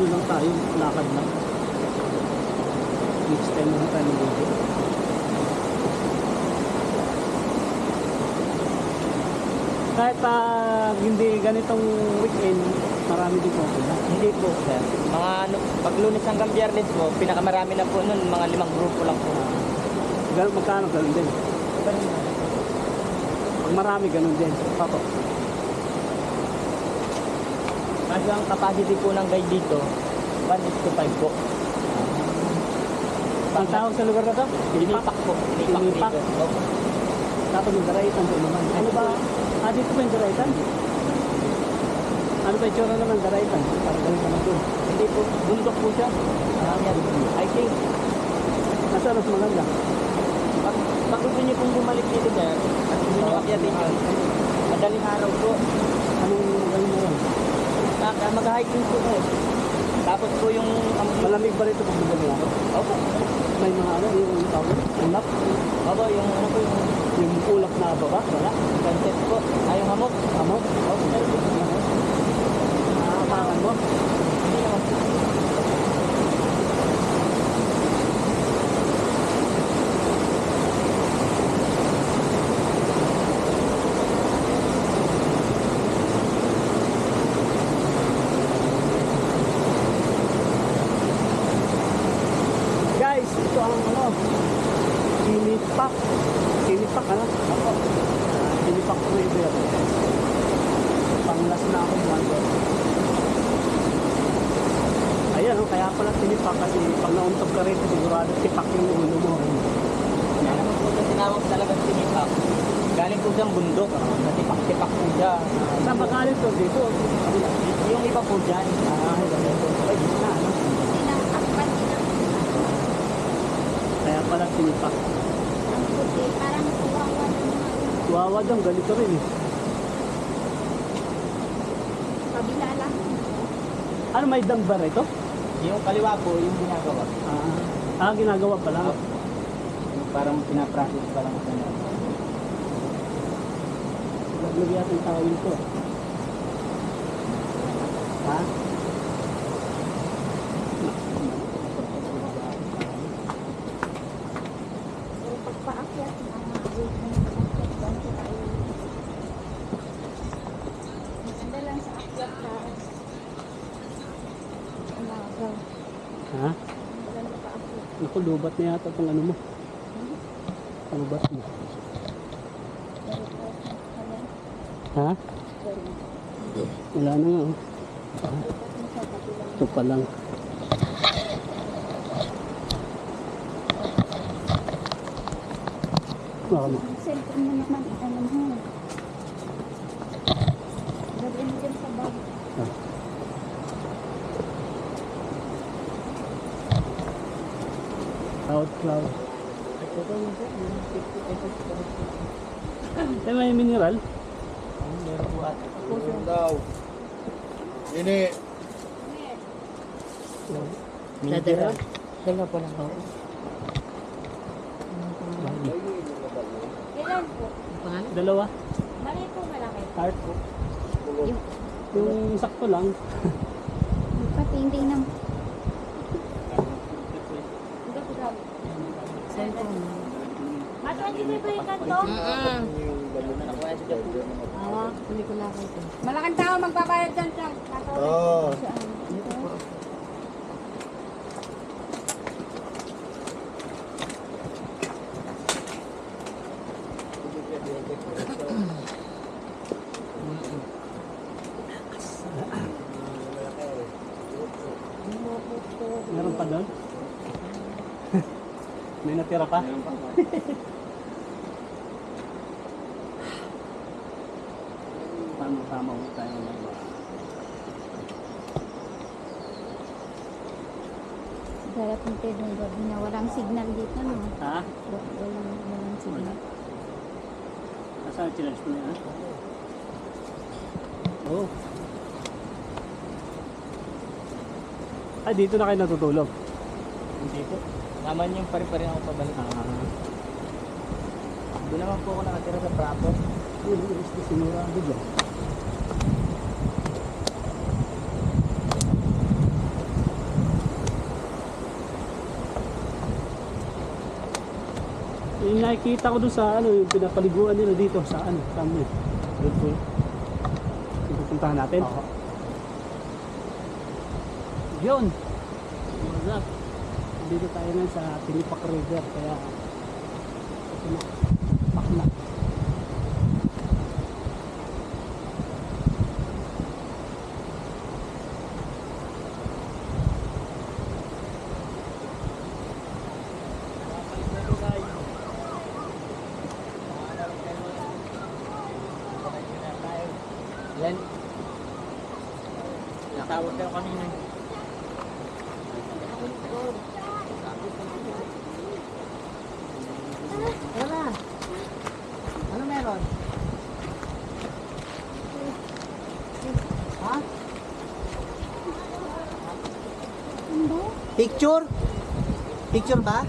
ano lang tayo, lakad lang. Next time na tayo mag Kahit pag hindi ganitong weekend, marami din po sila. Hindi po, sir. Mga ano, pag lunes hanggang biyernes po, pinakamarami na po nun, mga limang grupo lang po. Ganun, magkano ganun din. Pag marami, ganun din. Opo. Kasi ang capacity po ng guide dito, 1 is to 5 po. Ang tawag sa lugar na to? Pinipak po. Pinipak dito. Opo. Tapos yung daraitan po naman. Ano ba? Ah, dito ba yung daraitan? Ano ba yung tsura naman daraitan? Parang ganun naman doon. Hindi po, bundok po siya. Ah. I think, Nasa mas maganda. pag, pag gusto niyo pong bumalik dito, sir, at gusto niyo akyatin yun, madaling araw po, Anong Ah, kaya mag-hiking po kayo. Tapos po yung... Um, Malamig ba rito pag bumalik ako? Opo. May mga ano, yung tawag, ulap, Opo, yung ano po yung yung ulap na baba, wala. sunset po. Ay, yung hamok. Amok, Opo, po. nakakapakan mo. Hindi naman po. Guys, ito ang ano, sinipak. Sinipak, ano? Ako. Sinipak river. Panglas na ako mga Ayan, oh, kaya pala sinipak kasi pag nauntog ka rito, sigurado tipak yung ulo mo. Kaya naman po ito tinawag talagang sinipak. Galing po siyang bundok. Natipak-tipak po siya. Saan ba galing to? Dito. Yung iba po dyan. Ah, ay, na, ano? Kaya pala sinipak. ang puti. Parang kawawa ng Wawa daw, ganito rin eh. kabila lang. Ano, may dam ba rito? Yung kaliwa po, yung ginagawa. Ah, ah ginagawa pa lang. Yung parang pinapractice pa lang sa. Laglag yata yung tawin ko. Ha? Pero pagpaakyat, mga wait na yung paakyat, ganito tayo. Maganda lang sa akyat na Ha? Maganda paakyat. Naku, lubat na yata itong ano mo. Lubat mo. Ha? Wala na nga. oh. Ito pa lang. Baka mo. Cellphone mo naman, ano mo. Lagyan mo dyan sa bag. Ah. Cloud, cloud. Eh, may mineral. Daw. Ini. Nadala. Dala po lang ako. Ilan po? Dalawa. Mali po malaki. Heart po. Yung sakto lang. Pati hindi nang... Hindi ba yung kanto? Ah, hindi ko nakita. Malaking tao magbabayad dyan siya. Oo. Meron pa doon? May natira pa? Tama-tama ko tayo ng mga Darating kayo ng gabi na walang signal dito, no? Ha? Walang, walang signal. Nasaan ang challenge mo na yan? Oo. Ay, dito na kayo natutulog. Hindi po. Naman yung pare-pare ako pabalik. Ah, Doon naman po ako nakatira sa Prato. yun, is sinurado dyan. Yung nakikita ko doon sa ano, yung pinapaliguan nila dito sa ano, sa po. Yung pupuntahan natin. Oo. Yun. What's up? Dito tayo ngayon sa Tinipak River. Kaya ito na. Pak na. Natawag kayo kanina. Na? Ano meron? Ha? Picture? Picture ba?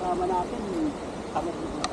Kasama natin, kami dito.